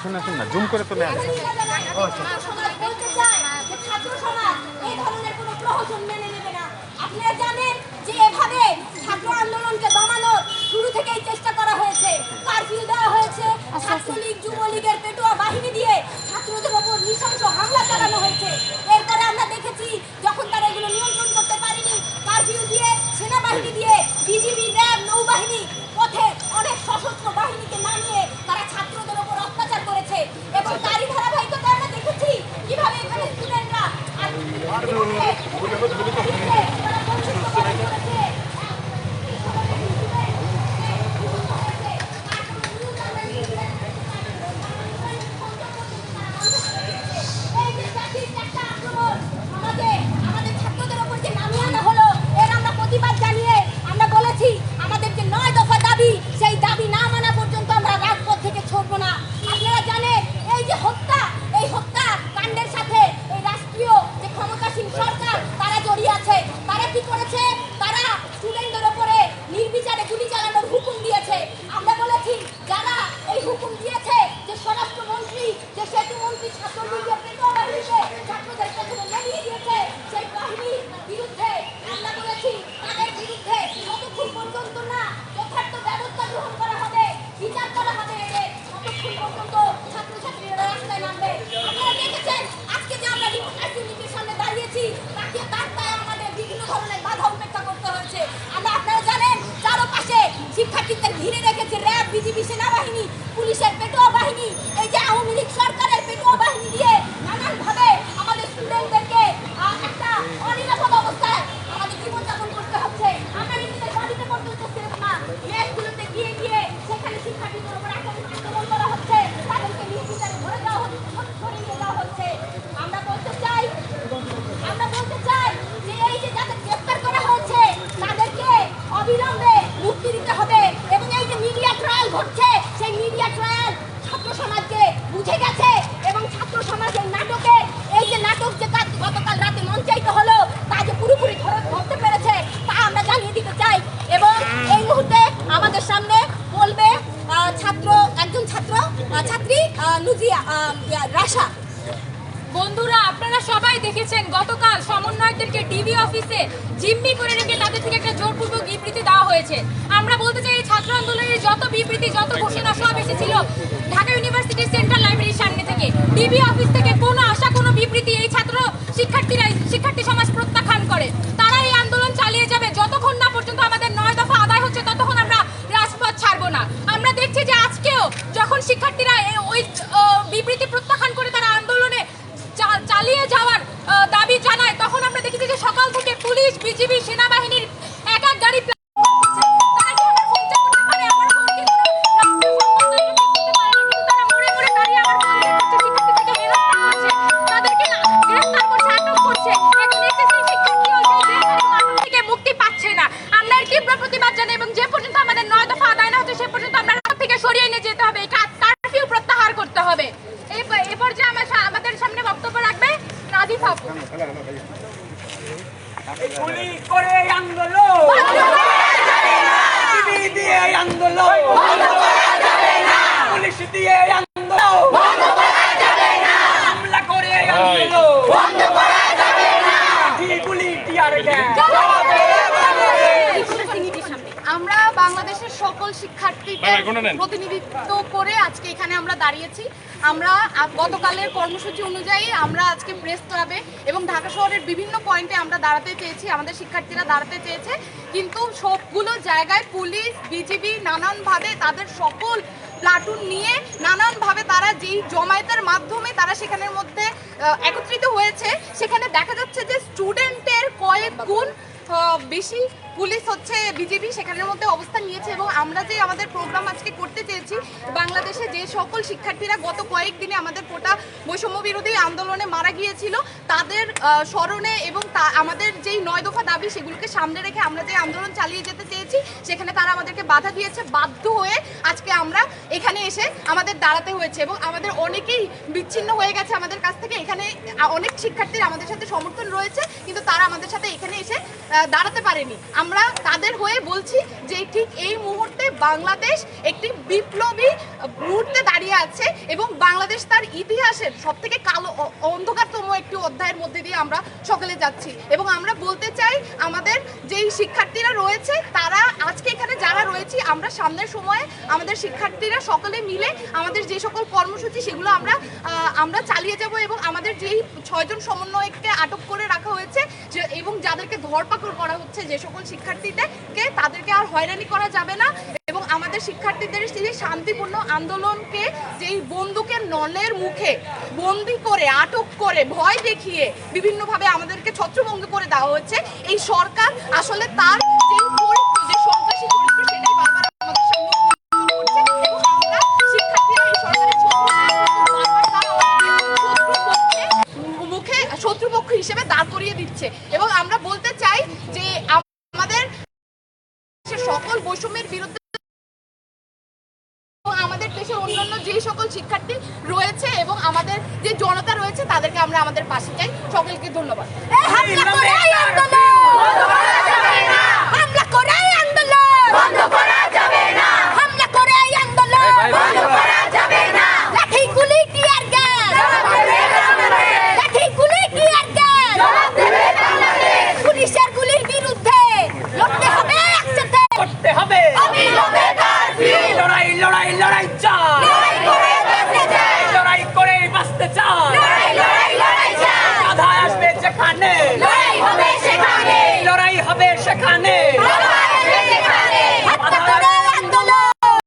আসুন না জুম করে তোলে যে ছাত্র সমাজ এই ধরনের কোনো প্রহসন মেনে নেবে না আপনারা জানেন যে এভাবে ছাত্র আন্দোলনকে দমানোর শুরু থেকেই চেষ্টা করা হয়েছে কারফিউ দেওয়া হয়েছে ছাত্রলীগ যুবলীগের পেটুয়া বাহিনী দিয়ে ছাত্রদের ওপর নৃশংস হামলা চালানো হয়েছে এরপরে আমরা দেখেছি যখন তারা এগুলো নিয়ন্ত্রণ করতে পারেনি কারফিউ দিয়ে সেনাবাহিনী দিয়ে বিজিবি র্যাব নৌবাহিনী পথে অনেক সশস্ত্র বাহিনীকে নামিয়ে তারা ছাত্রদের ওপর অত্যাচার করেছে এবং তারই ধারাবাহিকতা আমরা দেখেছি কীভাবে এখানে স্টুডেন্টরা এই যে জাতির একটা আক্রমণ আমাদের আমাদের ছাত্রদের ওপর যে নামিয়ে আনা হলো এর আমরা প্রতিবাদ জানিয়ে আমরা বলেছি আমাদের যে নয় দফা দাবি সেই দাবি না মানা পর্যন্ত আমরা রাজপথ থেকে ছড়বো না আপনারা জানেন এই যে হত্যা এই হত্যা কাণ্ডের সাথে এই রাষ্ট্রীয় যে ক্ষমতাসীন সরকার তারা জড়িয়ে আছে তারা কি করেছে তারা স্টুডেন্টদের ওপরে নির্বিচারে গুলি চালানোর হুকুম দিয়েছে আমরা বলেছি যারা এই হুকুম দিয়েছে যে স্বরাষ্ট্রমন্ত্রী যে সেতু মন্ত্রী ছাত্রলীগের পেটোয়া বাহিনীকে ছাত্রদের পেছনে লেলিয়ে দিয়েছে সেই বাহিনীর বিরুদ্ধে আমরা বলেছি তাদের বিরুদ্ধে যতক্ষণ পর্যন্ত না যথার্থ ব্যবস্থা গ্রহণ করা হবে বিচার করা হবে এদের ততক্ষণ পর্যন্ত ছাত্রছাত্রীরা রাস্তায় নামবে আপনারা দেখেছেন আজকে যে আমরা রিপোর্টার্স ইউনিটির সামনে দাঁড়িয়েছি তাকে তার তাই আমাদের বিভিন্ন ধরনের বাধা উপেক্ষা করতে হয়েছে আমরা আপনারা জানেন চারপাশে শিক্ষার্থীদের ঘিরে রেখেছে র্যাব বিজিবি সেনাবাহিনী পুলিশের পেটোয়া বাহিনী এই যে আওয়ামী লীগ সরকারের পেটোয়া বাহিনী দিয়ে নানানভাবে আমাদের স্টুডেন্টদেরকে আহ, একটা অনিরাপদ অবস্থায় আমাদের জীবনযাপন করতে হচ্ছে আমরা নিজেদের বাড়িতে পর্যন্ত সেফ না মেসগুলোতে গিয়ে গিয়ে সেখানে শিক্ষার্থীদের উপর আক্রমণ আক্রমণ করা হচ্ছে তাদেরকে নির্বিচারে ধরে দেওয়া হচ্ছে সরিয়ে দেওয়া হচ্ছে আমরা বলতে চাই আমরা বলতে চাই যে এই যে যাদের গ্রেফতার করা হয়েছে তাদেরকে অবিলম্বে মুক্তি দিতে হবে এবং এই যে মিডিয়া ট্রায়াল ঘটছে সেই মিডিয়া ট্রায়াল ছাত্র সমাজকে বুঝে গেছে এবং ছাত্র সমাজের নাটকে এই যে নাটক যে কাজ গতকাল রাতে মঞ্চায়িত হলো তা যে পুরোপুরি ধরে ধরতে পেরেছে তা আমরা জানিয়ে দিতে চাই এবং এই মুহূর্তে আমাদের সামনে বলবে আহ, ছাত্র একজন ছাত্র নুজিয়া রাশা। বন্ধুরা, আপনারা সবাই দেখেছেন, গতকাল সমন্বয়কদেরকে ডিবি অফিসে জিম্মি করে রেখে তাদের থেকে একটা জোরপূর্বক বিবৃতি দেওয়া হয়েছে। আমরা বলতে চাই ছাত্র আন্দোলনের যত বিবৃতি, যত ঘোষণা, সব এসেছিল ঢাকা ইউনিভার্সিটির সেন্ট্রাল লাইব্রেরির সামনে থেকে। ডিবি অফিস থেকে কোনো আশা, কোনো বিবৃতি এই ছাত্র শিক্ষার্থীরা শিক্ষার্থী সমাজ প্রত্যাখ্যান করে তারা এই আন্দোলন চালিয়ে যাবে যতক্ষণ না পর্যন্ত আমাদের নয় দফা আদায় হচ্ছে ততক্ষণ আমরা রাজপথ ছাড়বো না আমরা দেখছি যে আজকেও যখন শিক্ষার্থীরা এই- ওই আহ, বিবৃতি প্রত্যাখ্যান করে তারা আন্দোলনে চা- চালিয়ে যাওয়ার আহ, দাবি জানায় তখন আমরা দেখেছি যে সকাল থেকে পুলিশ বিজিবি সেনাবাহিনীর এক এক গাড়ি প্লা- তারা কি আমার ফোন চেক করতে পারে? আমার ফোন কি কোনো রাষ্ট্রীয় সংবাদ মাধ্যমে করতে পারে না? কিন্তু তারা মরে মরে দাঁড়িয়ে আমার ফোন বের করছে, শিক্ষার্থীদেরকে হেনস্থা করছে, তাদেরকে না- গ্রেফতার করছে, আটক করছে। এখন SSC শিক্ষার্থীও সেই জেল এবং আটক থেকে মুক্তি পাচ্ছে না। আমরা এর তীব্র প্রতিবাদ জানাই এবং যে পর্যন্ত আমাদের নয় দফা আদায় না হচ্ছে সে পর্যন্ত আমরা রাস্তা থেকে সরিয়ে নিয়ে যেতে হবে। এ পর্যায়ে আমাদের সামনে বক্তব্য রাখবে আপু গুলি করে আন্দোলন। দিয়ে আন্দোলন। পুলিশ দিয়ে আন্দোলন হামলা করে আন্দোলন লাঠি, গুলি টিয়ার গ্যাস আমরা বাংলাদেশের সকল প্রতিনিধিত্ব করে আজকে এখানে আমরা দাঁড়িয়েছি। আমরা গতকালের কর্মসূচি অনুযায়ী আমরা আজকে প্রেস ক্লাবে এবং ঢাকা শহরের বিভিন্ন পয়েন্টে আমরা দাঁড়াতে চেয়েছি আমাদের শিক্ষার্থীরা দাঁড়াতে চেয়েছে। কিন্তু সবগুলো জায়গায় পুলিশ বিজিবি নানানভাবে তাদের সকল প্লাটুন নিয়ে নানানভাবে তারা যেই জমায়েতের মাধ্যমে তারা সেখানের মধ্যে একত্রিত হয়েছে সেখানে দেখা যাচ্ছে যে স্টুডেন্টের কয়েক গুণ বেশি পুলিশ হচ্ছে বিজেপি সেখানের মধ্যে অবস্থান নিয়েছে এবং আমরা যে আমাদের প্রোগ্রাম আজকে করতে চেয়েছি, বাংলাদেশে যে সকল শিক্ষার্থীরা গত কয়েকদিনে আমাদের কোটা বৈষম্য বিরোধী আন্দোলনে মারা গিয়েছিল, তাদের স্মরণে এবং তা- আমাদের যেই নয় দফা দাবি সেগুলোকে সামনে রেখে আমরা যে আন্দোলন চালিয়ে যেতে চেয়েছি, সেখানে তারা আমাদেরকে বাধা দিয়েছে, বাধ্য হয়ে আজকে আমরা এখানে এসে আমাদের দাঁড়াতে হয়েছে এবং আমাদের অনেকেই বিচ্ছিন্ন হয়ে গেছে আমাদের কাছ থেকে, এখানে অনেক শিক্ষার্থীরা আমাদের সাথে সমর্থন রয়েছে, কিন্তু তারা আমাদের সাথে এখানে এসে দাঁড়াতে পারেনি। আমরা তাদের হয়ে বলছি যে ঠিক এই মুহূর্তে বাংলাদেশ একটি বিপ্লবী মুহূর্তে দাঁড়িয়ে আছে এবং বাংলাদেশ তার ইতিহাসের সব থেকে কালো অন্ধকারতম একটি অধ্যায়ের মধ্যে দিয়ে আমরা সকলে যাচ্ছি। এবং আমরা বলতে চাই, আমাদের যেই শিক্ষার্থীরা রয়েছে, তারা আজকে যারা রয়েছি, আমরা সামনের সময়ে আমাদের শিক্ষার্থীরা সকলে মিলে আমাদের যে সকল কর্মসূচি, সেগুলো আমরা আমরা চালিয়ে যাব এবং আমাদের যেই ছয়জন সমন্বয়ককে আটক করে রাখা হয়েছে, যে, এবং যাদেরকে ধরপাকড় করা হচ্ছে যে সকল শিক্ষার্থীদেরকে, তাদেরকে আর হয়রানি করা যাবে না এবং আমাদের শিক্ষার্থীদের সেই শান্তিপূর্ণ আন্দোলনকে, যেই বন্দুকের নলের মুখে বন্দি করে, আটক করে, ভয় দেখিয়ে বিভিন্নভাবে আমাদেরকে ছত্রভঙ্গ করে দেওয়া হচ্ছে, এই সরকার আসলে তার বৈষম্যের বিরুদ্ধে আমাদের দেশের অন্যান্য যে সকল শিক্ষার্থী রয়েছে এবং আমাদের যে জনতা রয়েছে তাদেরকে আমরা আমাদের পাশে চাই সকলকে ধন্যবাদ!